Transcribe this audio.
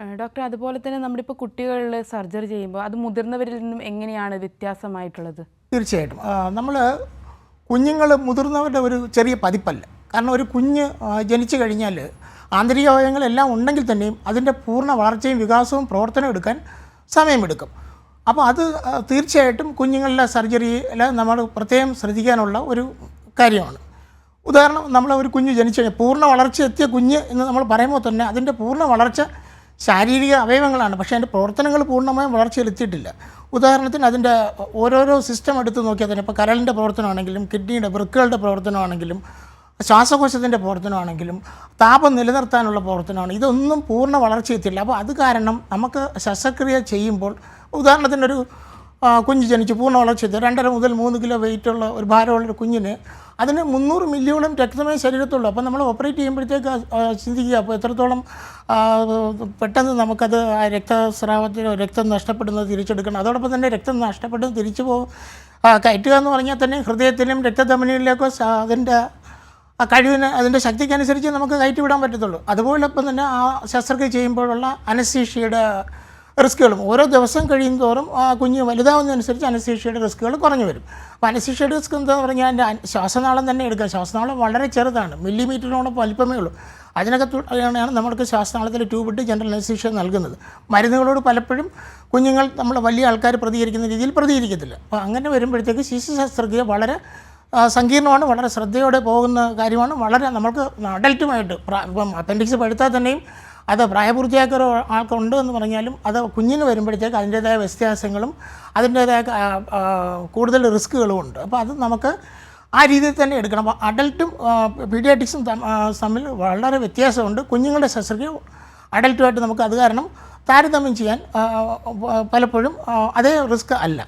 Doctor അതുപോലെ തന്നെ നമ്മുടെ ഇപ്പോൾ കുട്ടികളിൽ സർജറി ചെയ്യുമ്പോൾ അത് മുതിർന്നവരിൽ നിന്നും എങ്ങനെയാണ് വ്യത്യാസമായിട്ടുള്ളത്? തീർച്ചയായിട്ടും. നമ്മൾ കുഞ്ഞുങ്ങൾ മുതിർന്നവരുടെ ഒരു ചെറിയ പതിപ്പല്ല. കാരണം ഒരു കുഞ്ഞ് ജനിച്ചു കഴിഞ്ഞാൽ ആന്തരിക അവയവങ്ങളെല്ലാം ഉണ്ടെങ്കിൽ തന്നെയും അതിന്റെ പൂർണ വളർച്ചയും വികാസവും പ്രവർത്തനം എടുക്കാൻ സമയമെടുക്കും. അപ്പോൾ അത് തീർച്ചയായിട്ടും കുഞ്ഞുങ്ങളിലെ സർജറിയിൽ നമ്മൾ പ്രത്യേകം ശ്രദ്ധിക്കാനുള്ള ഒരു കാര്യമാണ്. ഉദാഹരണം നമ്മൾ ഒരു കുഞ്ഞ് ജനിച്ചു കഴിഞ്ഞാൽ പൂർണ വളർച്ച എത്തിയ കുഞ്ഞ് എന്ന് നമ്മൾ പറയുമ്പോൾ തന്നെ അതിന്റെ പൂർണ വളർച്ച ശാരീരിക അവയവങ്ങളാണ്. പക്ഷേ അതിന്റെ പ്രവർത്തനങ്ങൾ പൂർണമായും വളർച്ചയിലെത്തിയിട്ടില്ല ഉദാഹരണത്തിന് അതിന്റെ ഓരോരോ സിസ്റ്റം എടുത്ത് നോക്കിയാൽ തന്നെ ഇപ്പോൾ കരളിന്റെ പ്രവർത്തനമാണെങ്കിലും കിഡ്നിയുടെ വൃക്കുകളുടെ പ്രവർത്തനമാണെങ്കിലും ശ്വാസകോശത്തിന്റെ പ്രവർത്തനമാണെങ്കിലും താപം നിലനിർത്താനുള്ള പ്രവർത്തനമാണ്. ഇതൊന്നും പൂർണ വളർച്ചയെത്തില്ല അപ്പോൾ അത് കാരണം നമുക്ക് ശസ്ത്രക്രിയ ചെയ്യുമ്പോൾ ഉദാഹരണത്തിനൊരു കുഞ്ഞ് ജനിച്ചു പൂർണ വളർച്ചയെത്തി രണ്ടര മുതൽ മൂന്ന് കിലോ വെയിറ്റുള്ള ഒരു ഭാരമുള്ള ഒരു കുഞ്ഞിന് അതിന് മുന്നൂറ് മില്ലിയോളം രക്തമേ ശരീരത്തുള്ളൂ. അപ്പോൾ നമ്മൾ ഓപ്പറേറ്റ് ചെയ്യുമ്പോഴത്തേക്ക് ചിന്തിക്കുക അപ്പോൾ എത്രത്തോളം പെട്ടെന്ന് നമുക്കത് ആ രക്തസ്രാവത്തിനോ രക്തം നഷ്ടപ്പെടുന്നത് തിരിച്ചെടുക്കണം. അതോടൊപ്പം തന്നെ രക്തം നഷ്ടപ്പെടുന്നത് തിരിച്ചു പോകും കയറ്റുക എന്ന് പറഞ്ഞാൽ തന്നെ ഹൃദയത്തിലും രക്തധമനിയിലേക്കോ അതിന്റെ ആ കഴിവിന് അതിന്റെ ശക്തിക്കനുസരിച്ച് നമുക്ക് കയറ്റി വിടാൻ പറ്റത്തുള്ളൂ. അതുപോലൊപ്പം തന്നെ ആ ശസ്ത്രക്രിയ ചെയ്യുമ്പോഴുള്ള അനസ്തീഷ്യയുടെ റിസ്ക്കുകളും. ഓരോ ദിവസം കഴിയും തോറും ആ കുഞ്ഞ് വലുതാവുന്നതനുസരിച്ച് അനസ്തീഷ്യയുടെ റിസ്ക്കുകൾ കുറഞ്ഞു വരും. അപ്പോൾ അനസ്തീഷ്യയുടെ റിസ്ക് എന്താണെന്ന് പറഞ്ഞാൽ അതിന്റെ ശ്വാസനാളം തന്നെ എടുക്കുക ശ്വാസനാളം വളരെ ചെറുതാണ്. മില്ലിമീറ്ററിനോളം വലിപ്പമേ ഉള്ളൂ അതിനകത്താണ് നമ്മൾക്ക് ശ്വാസനാളത്തിൽ ട്യൂബിട്ട് ജനറൽ അനസ്തീഷ്യ നൽകുന്നത്. മരുന്നുകളോട് പലപ്പോഴും കുഞ്ഞുങ്ങൾ നമ്മൾ വലിയ ആൾക്കാർ പ്രതികരിക്കുന്ന രീതിയിൽ പ്രതികരിക്കത്തില്ല. അപ്പോൾ അങ്ങനെ വരുമ്പോഴത്തേക്ക് ശിശു ശസ്ത്രക്രിയ വളരെ സങ്കീർണമാണ് വളരെ ശ്രദ്ധയോടെ പോകുന്ന കാര്യമാണ്. വളരെ നമ്മൾക്ക് അഡൽട്ടുമായിട്ട് ഇപ്പം അപ്പൻഡിക്സ് പഴുത്താൽ തന്നെയും അത് പ്രായപൂർത്തിയാക്കിയ ആൾക്കുണ്ട് എന്ന് പറഞ്ഞാലും അത് കുഞ്ഞിന് വരുമ്പോഴത്തേക്ക് അതിന്റേതായ വ്യത്യാസങ്ങളും അതിന്റേതായ കൂടുതൽ റിസ്ക്കുകളും ഉണ്ട്. അപ്പോൾ അത് നമുക്ക് ആ രീതിയിൽ തന്നെ എടുക്കണം. അപ്പോൾ അഡൽട്ടും പീഡിയാറ്റിക്സും തമ്മിൽ വളരെ വ്യത്യാസമുണ്ട്. കുഞ്ഞുങ്ങളുടെ ശസ്ത്രക്രിയ അഡൽട്ടുമായിട്ട് നമുക്ക് അത് കാരണം താരതമ്യം ചെയ്യാൻ പലപ്പോഴും അതേ റിസ്ക് അല്ല.